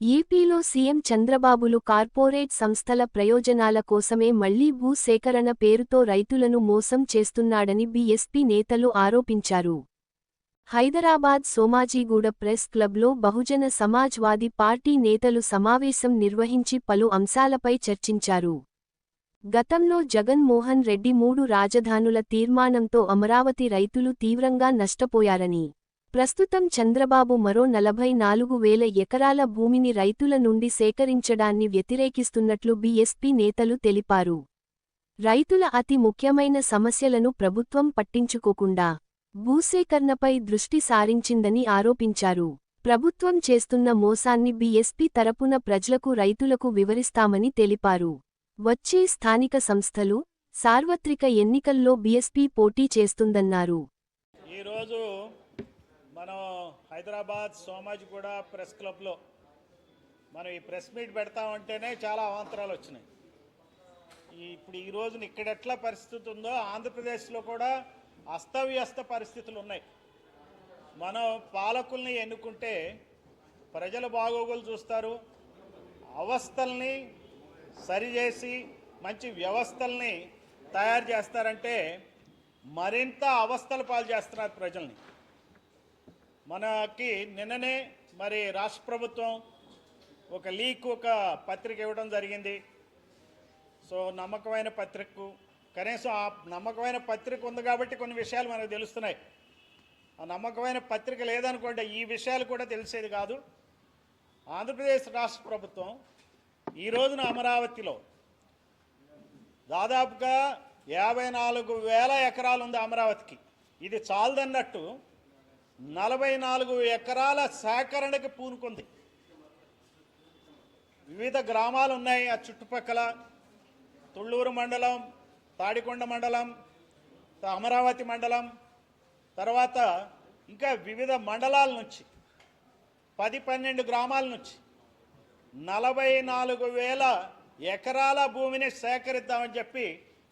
ఏపీలో CM చంద్రబాబులు corporate సంస్థల ప్రయోజనాల కోసమే మళ్ళీ భూ సేకరణ పేరుతో రైతులను మోసం చేస్తున్నాడని బీఎస్పీ నేతలు ఆరోపించారు. హైదరాబాద్ సోమాజీగూడ ప్రెస్ క్లబ్లో బహుజన సమాజ్వాదీ పార్టీ నేతలు సమావేశం నిర్వహించి పలు అంశాలపై చర్చించారు. గతంలో జగన్మోహన్ రెడ్డి మూడు రాజధానుల తీర్మానంతో అమరావతి రైతులు తీవ్రంగా నష్టపోయారని ప్రస్తుతం చంద్రబాబు మరో నలభై నాలుగు వేల ఎకరాల భూమిని రైతుల నుండి సేకరించడాన్ని వ్యతిరేకిస్తున్నట్లు బీఎస్పీ నేతలు తెలిపారు. రైతుల అతి ముఖ్యమైన సమస్యలను ప్రభుత్వం పట్టించుకోకుండా భూసేకరణపై దృష్టి సారించిందని ఆరోపించారు. ప్రభుత్వం చేస్తున్న మోసాన్ని బీఎస్పీ తరపున ప్రజలకు రైతులకు వివరిస్తామని తెలిపారు. వచ్చే స్థానిక సంస్థలు సార్వత్రిక ఎన్నికల్లో బీఎస్పీ పోటీ చేస్తుందన్నారు. ఈరోజు మనం హైదరాబాద్ సోమాజిగూడ ప్రెస్ క్లబ్లో మనం ఈ ప్రెస్ మీట్ పెడతామంటేనే చాలా అవాంతరాలు వచ్చినాయి. ఇప్పుడు ఈ రోజున ఇక్కడ ఎట్లా పరిస్థితి ఉందో ఆంధ్రప్రదేశ్లో కూడా అస్తవ్యస్త పరిస్థితులు ఉన్నాయి. మనం పాలకుల్ని ఎన్నుకుంటే ప్రజల బాగోగులు చూస్తారు. అవస్థల్ని సరిచేసి మంచి వ్యవస్థల్ని తయారు చేస్తారంటే మరింత అవస్థలు పాలు చేస్తున్నారు ప్రజల్ని. మనకి నిన్ననే మరి రాష్ట్ర ప్రభుత్వం ఒక లీక్ ఒక పత్రిక ఇవ్వడం జరిగింది. సో నమ్మకమైన పత్రికకు కనీసం ఆ నమ్మకమైన పత్రిక ఉంది కాబట్టి కొన్ని విషయాలు మనకు తెలుస్తున్నాయి. ఆ నమ్మకమైన పత్రిక లేదనుకోండి ఈ విషయాలు కూడా తెలిసేది కాదు. ఆంధ్రప్రదేశ్ రాష్ట్ర ప్రభుత్వం ఈ రోజున అమరావతిలో దాదాపుగా యాభై నాలుగు వేల ఎకరాలు ఉంది అమరావతికి. ఇది చాలదన్నట్టు నలభై నాలుగు ఎకరాల సేకరణకి పూనుకుంది. వివిధ గ్రామాలు ఉన్నాయి. ఆ చుట్టుపక్కల తుళ్ళూరు మండలం తాడికొండ మండలం అమరావతి మండలం తర్వాత ఇంకా వివిధ మండలాల నుంచి పది పన్నెండు గ్రామాల నుంచి నలభై నాలుగు వేల ఎకరాల భూమిని సేకరిద్దామని చెప్పి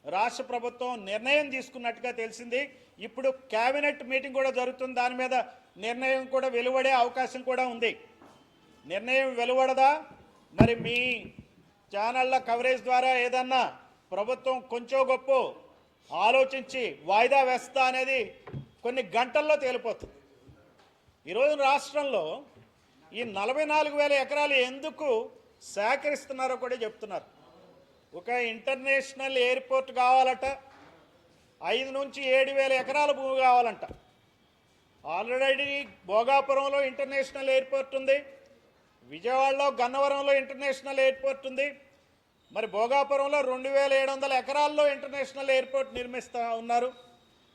రాష్ట్ర ప్రభుత్వం నిర్ణయం తీసుకున్నట్టుగా తెలిసింది. ఇప్పుడు కేబినెట్ మీటింగ్ కూడా జరుగుతుంది. దాని మీద నిర్ణయం కూడా వెలువడే అవకాశం కూడా ఉంది. నిర్ణయం వెలువడదా? మరి మీ ఛానళ్ళ కవరేజ్ ద్వారా ఏదన్నా ప్రభుత్వం కొంచెం గొప్ప ఆలోచించి వాయిదా వేస్తా అనేది కొన్ని గంటల్లో తేలిపోతుంది. ఈరోజు రాష్ట్రంలో ఈ నలభై నాలుగు వేల ఎకరాలు ఎందుకు సేకరిస్తున్నారో కూడా చెప్తున్నారు. ఒక ఇంటర్నేషనల్ ఎయిర్పోర్ట్ కావాలట. ఐదు నుంచి ఏడు వేల ఎకరాల భూమి కావాలంట. ఆల్రెడీ భోగాపురంలో ఇంటర్నేషనల్ ఎయిర్పోర్ట్ ఉంది. విజయవాడలో గన్నవరంలో ఇంటర్నేషనల్ ఎయిర్పోర్ట్ ఉంది. మరి భోగాపురంలో రెండు వేల ఏడు వందల ఎకరాల్లో ఇంటర్నేషనల్ ఎయిర్పోర్ట్ నిర్మిస్తూ ఉన్నారు.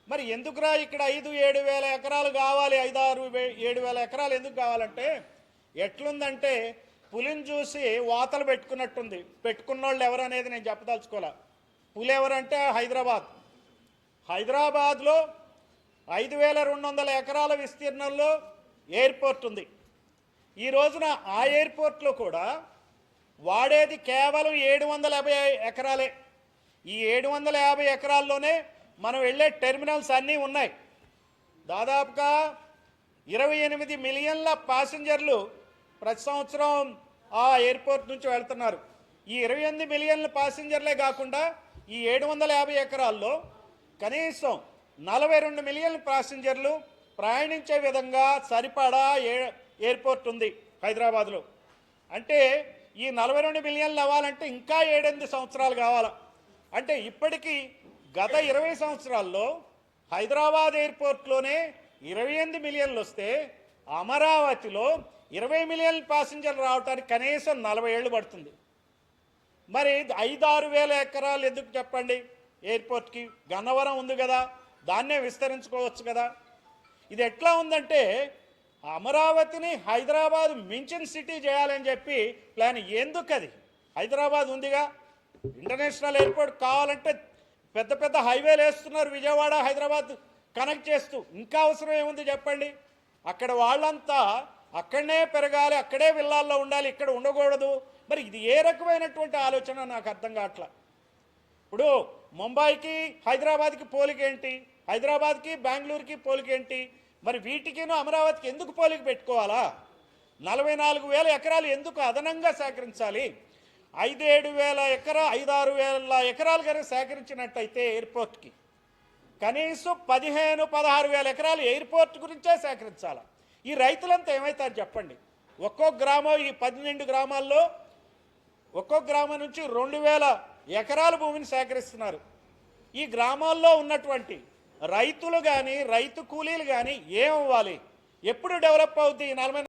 మరి ఎందుకురా ఇక్కడ ఐదు ఏడు వేల ఎకరాలు కావాలి? ఐదు ఆరు ఏడు వేల ఎకరాలు ఎందుకు కావాలంటే ఎట్లుందంటే పులిని చూసి వాతలు పెట్టుకున్నట్టుంది. పెట్టుకున్న వాళ్ళు ఎవరు అనేది నేను చెప్పదలుచుకోలే. పులి ఎవరంటే హైదరాబాద్. హైదరాబాద్లో ఐదు వేల రెండు వందల ఎకరాల విస్తీర్ణంలో ఎయిర్పోర్ట్ ఉంది. ఈ రోజున ఆ ఎయిర్పోర్ట్లో కూడా వాడేది కేవలం ఏడు వందల యాభై ఎకరాలే. ఈ ఏడు వందల యాభై ఎకరాల్లోనే మనం వెళ్ళే టెర్మినల్స్ అన్నీ ఉన్నాయి. దాదాపుగా ఇరవై ఎనిమిది మిలియన్ల ప్యాసింజర్లు ప్రతి సంవత్సరం ఆ ఎయిర్పోర్ట్ నుంచి వెళ్తున్నారు. ఈ ఇరవై ఎనిమిది మిలియన్ల ప్యాసింజర్లే కాకుండా ఈ ఏడు వందల యాభై ఎకరాల్లో కనీసం నలభై రెండు మిలియన్ల ప్యాసింజర్లు ప్రయాణించే విధంగా సరిపడా ఏ ఎయిర్పోర్ట్ ఉంది హైదరాబాద్లో. అంటే ఈ నలభై రెండు మిలియన్లు అవ్వాలంటే ఇంకా ఏడెనిమిది సంవత్సరాలు కావాలా. అంటే ఇప్పటికీ గత ఇరవై సంవత్సరాల్లో హైదరాబాద్ ఎయిర్పోర్ట్లోనే ఇరవై ఎనిమిది మిలియన్లు వస్తే అమరావతిలో ఇరవై మిలియన్ ప్యాసింజర్లు రావడానికి కనీసం నలభై ఏళ్ళు పడుతుంది. మరి ఐదారు వేల ఎకరాలు ఎందుకు చెప్పండి? ఎయిర్పోర్ట్కి గన్నవరం ఉంది కదా దాన్నే విస్తరించుకోవచ్చు కదా. ఇది ఎట్లా ఉందంటే అమరావతిని హైదరాబాద్ మించిన సిటీ చేయాలని చెప్పి ప్లాన్ ఎందుకు అది? హైదరాబాద్ ఉందిగా? ఇంటర్నేషనల్ ఎయిర్పోర్ట్ కావాలంటే పెద్ద పెద్ద హైవేలు వేస్తున్నారు విజయవాడ హైదరాబాద్ కనెక్ట్ చేస్తూ. ఇంకా అవసరం ఏముంది చెప్పండి? అక్కడ వాళ్ళంతా అక్కడనే పెరగాలి అక్కడే విల్లాల్లో ఉండాలి ఇక్కడ ఉండకూడదు. మరి ఇది ఏ రకమైనటువంటి ఆలోచన? నాకు అర్థం కావట్లా. ఇప్పుడు ముంబైకి హైదరాబాద్కి పోలికేంటి? హైదరాబాద్కి బెంగళూరుకి పోలికేంటి? మరి వీటికిను అమరావతికి ఎందుకు పోలిక పెట్టుకోవాలా? నలభై నాలుగు వేల ఎకరాలు ఎందుకు అదనంగా సేకరించాలి? ఐదేడు వేల ఎకరా ఐదారు వేల ఎకరాలు కనుక సేకరించినట్టయితే ఎయిర్పోర్ట్కి. కనీసం పదిహేను పదహారు వేల ఎకరాలు ఎయిర్పోర్ట్ గురించే సేకరించాలి? ఈ రైతులంతా ఏమవుతారు చెప్పండి? ఒక్కో గ్రామం ఈ పన్నెండు గ్రామాల్లో ఒక్కో గ్రామం నుంచి రెండు వేల ఎకరాల భూమిని సేకరిస్తున్నారు. ఈ గ్రామాల్లో ఉన్నటువంటి రైతులు కానీ రైతు కూలీలు కానీ ఏమవ్వాలి? ఎప్పుడు డెవలప్ అవుద్ది ఈ నలభై